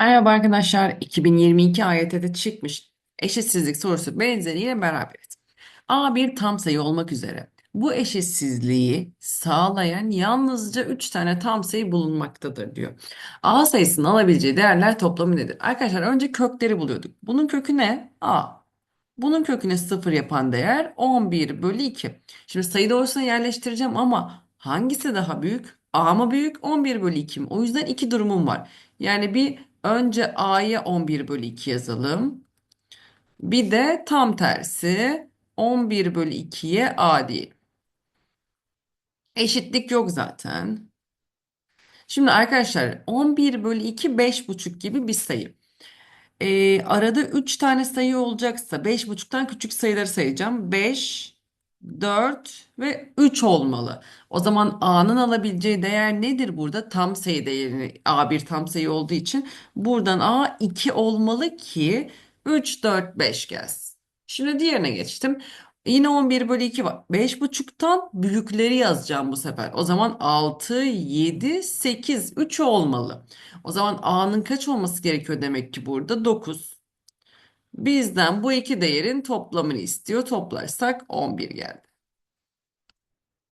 Merhaba arkadaşlar. 2022 AYT'de çıkmış eşitsizlik sorusu benzeriyle beraberiz. A bir tam sayı olmak üzere bu eşitsizliği sağlayan yalnızca 3 tane tam sayı bulunmaktadır diyor. A sayısının alabileceği değerler toplamı nedir? Arkadaşlar önce kökleri buluyorduk. Bunun kökü ne? A. Bunun kökünü 0 yapan değer 11 bölü 2. Şimdi sayı doğrusuna yerleştireceğim ama hangisi daha büyük? A mı büyük? 11 bölü 2 mi? O yüzden iki durumum var. Yani bir önce A'ya 11 bölü 2 yazalım. Bir de tam tersi 11 bölü 2'ye A diyelim. Eşitlik yok zaten. Şimdi arkadaşlar 11 bölü 2 5,5 gibi bir sayı. Ee, arada 3 tane sayı olacaksa 5,5'tan küçük sayıları sayacağım. 5, 4 ve 3 olmalı. O zaman A'nın alabileceği değer nedir burada? Tam sayı değeri A bir tam sayı olduğu için buradan A 2 olmalı ki 3, 4, 5 gelsin. Şimdi diğerine geçtim. Yine 11 bölü 2 var. 5,5'tan büyükleri yazacağım bu sefer. O zaman 6, 7, 8, 3 olmalı. O zaman A'nın kaç olması gerekiyor demek ki burada? 9. Bizden bu iki değerin toplamını istiyor. Toplarsak 11 geldi.